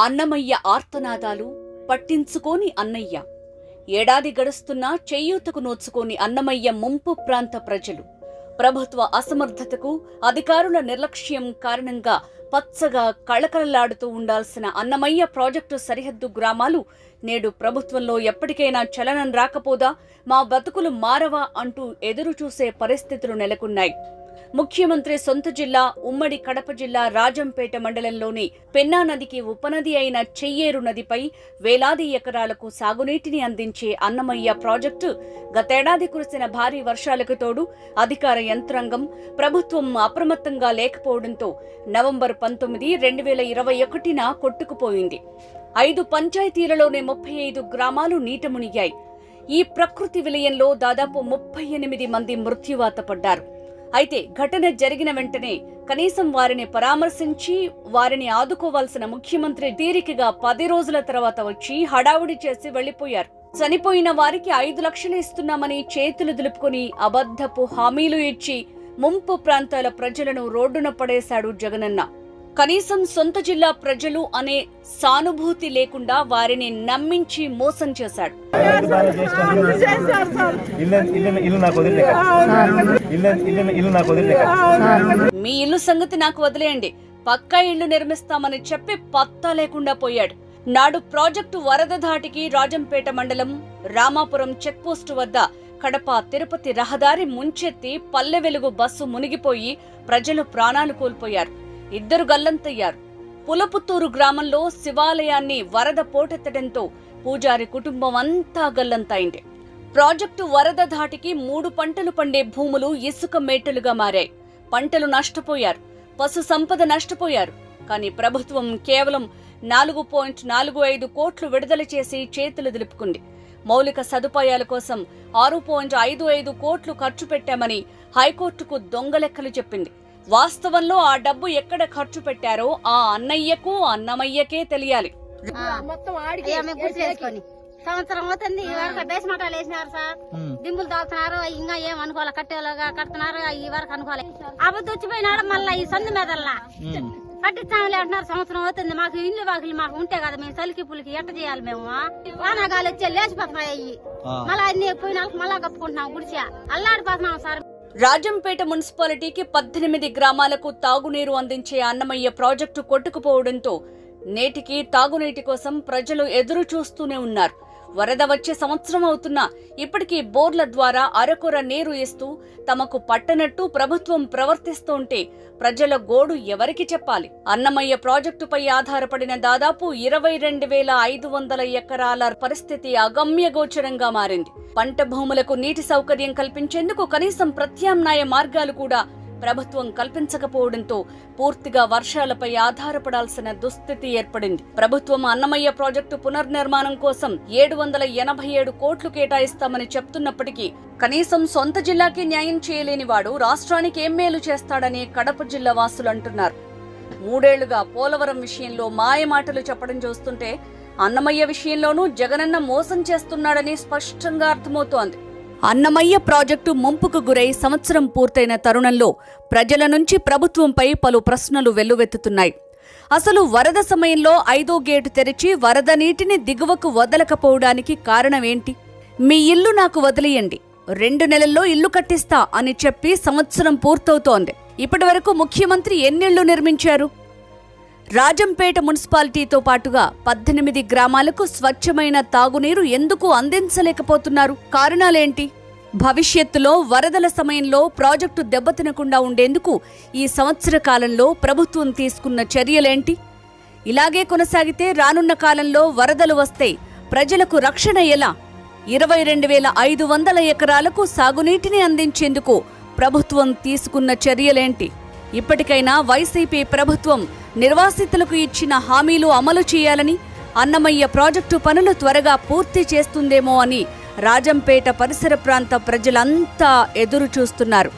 అన్నమయ్య ఆర్తనాదాలు పట్టించుకోని అన్నయ్య. ఏడాది గడుస్తున్నా చేయూతకు నోచుకోని అన్నమయ్య ముంపు ప్రాంత ప్రజలు. ప్రభుత్వ అసమర్థతకు అధికారుల నిర్లక్ష్యం కారణంగా పచ్చగా కళకళలాడుతూ ఉండాల్సిన అన్నమయ్య ప్రాజెక్టు సరిహద్దు గ్రామాలు నేడు ప్రభుత్వంలో ఎప్పటికైనా చలనం రాకపోదా మా బతుకులు మారవా అంటూ ఎదురుచూసే పరిస్థితులు నెలకొన్నాయి. ముఖ్యమంత్రి సొంత జిల్లా ఉమ్మడి కడప జిల్లా రాజంపేట మండలంలోని పెన్నా నదికి ఉపనది అయిన చెయ్యేరు నదిపై వేలాది ఎకరాలకు సాగునీటిని అందించే అన్నమయ్య ప్రాజెక్టు గతేడాది కురిసిన భారీ వర్షాలకు తోడు అధికార యంత్రాంగం ప్రభుత్వం అప్రమత్తంగా లేకపోవడంతో నవంబర్ పంతొమ్మిది రెండు వేల ఇరవై ఒకటిన కొట్టుకుపోయింది. ఐదు పంచాయతీలలోనే ముప్పై ఐదు గ్రామాలు నీట మునిగాయి. ఈ ప్రకృతి విలయంలో దాదాపు ముప్పై ఎనిమిది మంది మృత్యువాత పడ్డారు. అయితే ఘటన జరిగిన వెంటనే కనీసం వారిని పరామర్శించి వారిని ఆదుకోవాల్సిన ముఖ్యమంత్రి తీరికగా పది రోజుల తర్వాత వచ్చి హడావుడి చేసి వెళ్ళిపోయారు చనిపోయిన వారికి ఐదు లక్షలు ఇస్తున్నామని చేతులు దులుపుకుని అబద్ధపు హామీలు ఇచ్చి ముంపు ప్రాంతాల ప్రజలను రోడ్డున పడేశాడు జగనన్న. కనీసం సొంత జిల్లా ప్రజలు అనే సానుభూతి లేకుండా వారిని నమ్మించి మోసం చేశాడు. మీ ఇల్లు సంగతి నాకు వదిలేయండి. పక్కా ఇల్లు నిర్మిస్తామని చెప్పి పత్తా లేకుండా పోయాడు. నాడు ప్రాజెక్టు వరద ధాటికి రాజంపేట మండలం రామాపురం చెక్పోస్టు వద్ద కడప తిరుపతి రహదారి ముంచెత్తి పల్లె వెలుగు బస్సు మునిగిపోయి ప్రజలు ప్రాణాలు కోల్పోయారు. ఇద్దరు గల్లంతయ్యారు. పులపుత్తూరు గ్రామంలో శివాలయాన్ని వరద పోటెత్తడంతో పూజారి కుటుంబం అంతా గల్లంతైంది. ప్రాజెక్టు వరద ధాటికి మూడు పంటలు పండే భూములు ఇసుక మేటలుగా మారాయి. పంటలు నష్టపోయారు. పశు సంపద నష్టపోయారు. కానీ ప్రభుత్వం కేవలం నాలుగు పాయింట్ నాలుగు ఐదు కోట్లు విడుదల చేసి చేతులు దులుపుకుంది. మౌలిక సదుపాయాల కోసం ఆరు పాయింట్ ఐదు ఐదు కోట్లు ఖర్చు పెట్టామని హైకోర్టుకు దొంగలెక్కలు చెప్పింది. వాస్తవంలో ఆ డబ్బు ఎక్కడ ఖర్చు పెట్టారో ఆ అన్నయ్యకు అన్నమయ్యకే తెలియాలి. మొత్తం సంవత్సరం అవుతుంది ఈ వరకు బేస్ మటాలు వేసినారు సార్. దింపులు తాగుతున్నారు ఇంకా ఏం అనుకోవాలి కట్టేలాగా కడుతున్నారు ఈ వరకు అనుకోవాలి. అబద్ధం వచ్చిపోయినాడు మళ్ళీ ఈ సందు మీదల్లా. కట్టించామని అంటున్నారు సంవత్సరం అవుతుంది. మాకు ఇల్లు వాకిలు మాకు ఉంటే కదా మేము సలికి పులికి ఎట్ట చేయాలి మేము వానాగాలు వచ్చే లేచిపోతున్నాయి మళ్ళీ అన్ని పోయిన మళ్ళా కప్పుకుంటున్నాం గుడిచా అల్లాడిపోతున్నాం సార్. రాజంపేట మున్సిపాలిటీకి పద్దెనిమిది గ్రామాలకు తాగునీరు అందించే అన్నమయ్య ప్రాజెక్టు కొట్టుకుపోవడంతో నేటికి తాగునీటి కోసం ప్రజలు ఎదురు చూస్తూనే ఉన్నారు. వరద వచ్చే సంవత్సరం అవుతున్నా ఇప్పటికీ బోర్ల ద్వారా అరకొర నీరు ఇస్తూ తమకు పట్టనట్టు ప్రభుత్వం ప్రవర్తిస్తుంటే ప్రజల గోడు ఎవరికి చెప్పాలి? అన్నమయ్య ప్రాజెక్టుపై ఆధారపడిన దాదాపు ఇరవై రెండు వేల ఐదు వందల ఎకరాల పరిస్థితి అగమ్యగోచరంగా మారింది. పంట భూములకు నీటి సౌకర్యం కల్పించేందుకు కనీసం ప్రత్యామ్నాయ మార్గాలు కూడా ప్రభుత్వం కల్పించకపోవడంతో పూర్తిగా వర్షాలపై ఆధారపడాల్సిన దుస్థితి ఏర్పడింది. ప్రభుత్వం అన్నమయ్య ప్రాజెక్టు పునర్నిర్మాణం కోసం ఏడు వందల ఎనభై ఏడు కోట్లు కేటాయిస్తామని చెప్తున్నప్పటికీ కనీసం సొంత జిల్లాకి న్యాయం చేయలేని వాడు రాష్ట్రానికి ఏం మేలు చేస్తాడని కడప జిల్లా వాసులు అంటున్నారు. మూడేళ్ళుగా పోలవరం విషయంలో మాయమాటలు చెప్పడం చూస్తుంటే అన్నమయ్య విషయంలోనూ జగనన్న మోసం చేస్తున్నాడని స్పష్టంగా అర్థమవుతోంది. అన్నమయ్య ప్రాజెక్టు ముంపుకు గురై సంవత్సరం పూర్తయిన తరుణంలో ప్రజల నుంచి ప్రభుత్వంపై పలు ప్రశ్నలు వెల్లువెత్తుతున్నాయి. అసలు వరద సమయంలో ఐదో గేటు తెరిచి వరద నీటిని దిగువకు వదలకపోవడానికి కారణమేంటి మీ ఇల్లు నాకు వదిలియండి. రెండు నెలల్లో ఇల్లు కట్టిస్తా అని చెప్పి సంవత్సరం పూర్తవుతోంది. ఇప్పటివరకు ముఖ్యమంత్రి ఎన్నిళ్ళు నిర్మించారు? రాజంపేట మున్సిపాలిటీతో పాటుగా పద్దెనిమిది గ్రామాలకు స్వచ్ఛమైన తాగునీరు ఎందుకు అందించలేకపోతున్నారు? కారణాలేంటి? భవిష్యత్తులో వరదల సమయంలో ప్రాజెక్టు దెబ్బతినకుండా ఉండేందుకు ఈ సంవత్సర కాలంలో ప్రభుత్వం తీసుకున్న చర్యలేంటి? ఇలాగే కొనసాగితే రానున్న కాలంలో వరదలు వస్తే ప్రజలకు రక్షణ ఎలా? ఇరవై రెండు వేల ఐదు వందల ఎకరాలకు సాగునీటిని అందించేందుకు ప్రభుత్వం తీసుకున్న చర్యలేంటి? ఇప్పటికైనా వైసీపీ ప్రభుత్వం నిర్వాసితులకు ఇచ్చిన హామీలు అమలు చేయాలని అన్నమయ్య ప్రాజెక్టు పనులు త్వరగా పూర్తి చేస్తుందేమో అని రాజంపేట పరిసర ప్రాంత ప్రజలంతా ఎదురు చూస్తున్నారు